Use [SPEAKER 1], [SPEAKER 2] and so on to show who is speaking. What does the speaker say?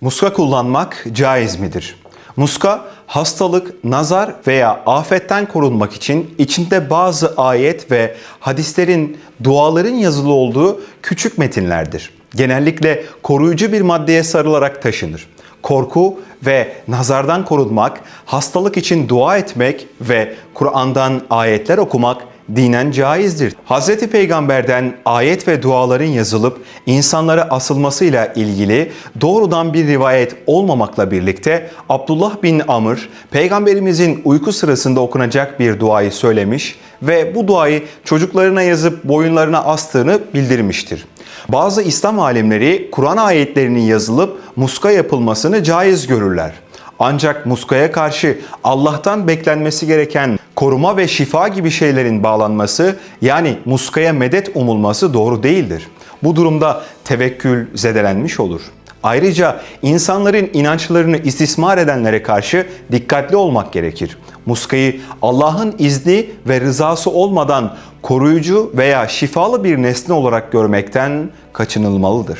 [SPEAKER 1] Muska kullanmak caiz midir? Muska hastalık, nazar veya afetten korunmak için içinde bazı ayet ve hadislerin, duaların yazılı olduğu küçük metinlerdir. Genellikle koruyucu bir maddeye sarılarak taşınır. Korku ve nazardan korunmak, hastalık için dua etmek ve Kur'an'dan ayetler okumak dinen caizdir. Hz. Peygamber'den ayet ve duaların yazılıp insanlara asılmasıyla ilgili doğrudan bir rivayet olmamakla birlikte Abdullah bin Amr, Peygamberimizin uyku sırasında okunacak bir duayı söylemiş ve bu duayı çocuklarına yazıp boyunlarına astığını bildirmiştir. Bazı İslam alimleri Kur'an ayetlerinin yazılıp muska yapılmasını caiz görürler. Ancak muskaya karşı Allah'tan beklenmesi gereken koruma ve şifa gibi şeylerin bağlanması yani muskaya medet umulması doğru değildir. Bu durumda tevekkül zedelenmiş olur. Ayrıca insanların inançlarını istismar edenlere karşı dikkatli olmak gerekir. Muskayı Allah'ın izni ve rızası olmadan koruyucu veya şifalı bir nesne olarak görmekten kaçınılmalıdır.